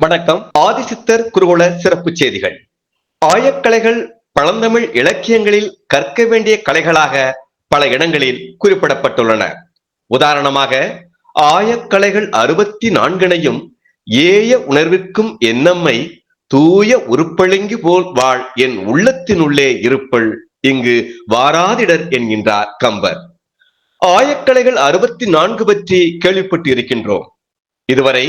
வணக்கம். ஆதிசித்தர் குருகுல சிறப்பு செய்திகள். ஆயக்கலைகள் பழந்தமிழ் இலக்கியங்களில் கற்க வேண்டிய கலைகளாக பல இடங்களில் குறிப்பிடப்பட்டுள்ளன. உதாரணமாக ஆயக்கலைகள் அறுபத்தி நான்கினையும் ஏய உணர்விற்கும் எண்ணம்மை தூய உருப்பழுங்கி போல் வாழ் என் உள்ளத்தினுள்ளே இருப்பள் இங்கு வாராதிடர் என்கின்றார் கம்பர். ஆயக்கலைகள் அறுபத்தி நான்கு பற்றி கேள்விப்பட்டு இருக்கின்றோம் இதுவரை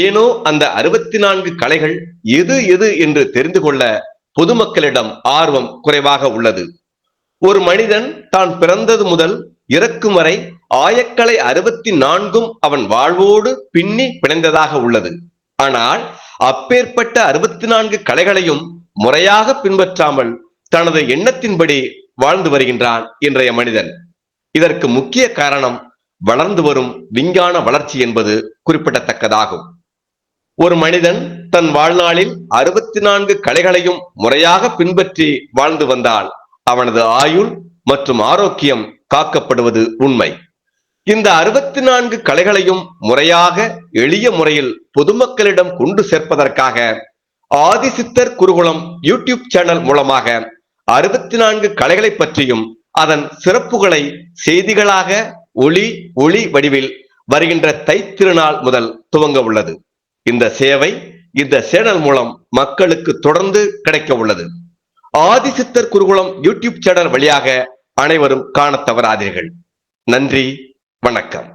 ஏனோ அந்த அறுபத்தி நான்கு கலைகள் எது எது என்று தெரிந்து கொள்ள பொதுமக்களிடம் ஆர்வம் குறைவாக உள்ளது. ஒரு மனிதன் தான் பிறந்தது முதல் இறக்கும் வரை ஆயக்கலை அறுபத்தி நான்கும் அவன் வாழ்வோடு பின்னி பிணைந்ததாக உள்ளது. ஆனால் அப்பேற்பட்ட அறுபத்தி நான்கு கலைகளையும் முறையாக பின்பற்றாமல் தனது எண்ணத்தின்படி வாழ்ந்து வருகின்றான் இன்றைய மனிதன். இதற்கு முக்கிய காரணம் வளர்ந்து வரும் விஞ்ஞான வளர்ச்சி என்பது குறிப்பிடத்தக்கதாகும். ஒரு மனிதன் தன் வாழ்நாளில் அறுபத்தி நான்கு கலைகளையும் முறையாக பின்பற்றி வாழ்ந்து வந்தால் அவனது ஆயுள் மற்றும் ஆரோக்கியம் காக்கப்படுவது உண்மை. இந்த அறுபத்தி நான்கு கலைகளையும் முறையாக எளிய முறையில் பொதுமக்களிடம் கொண்டு சேர்ப்பதற்காக ஆதிசித்தர் குருகுலம் யூடியூப் சேனல் மூலமாக அறுபத்தி நான்கு கலைகளை பற்றியும் அதன் சிறப்புகளை செய்திகளாக ஒளி ஒளி வடிவில் வருகின்ற தைத்திருநாள் முதல் துவங்க உள்ளது. இந்த சேவை இந்த சேனல் மூலம் மக்களுக்கு தொடர்ந்து கிடைக்க உள்ளது. ஆதிசித்தர் குருகுலம் யூடியூப் சேனல் வழியாக அனைவரும் காண தவறாதீர்கள். நன்றி வணக்கம்.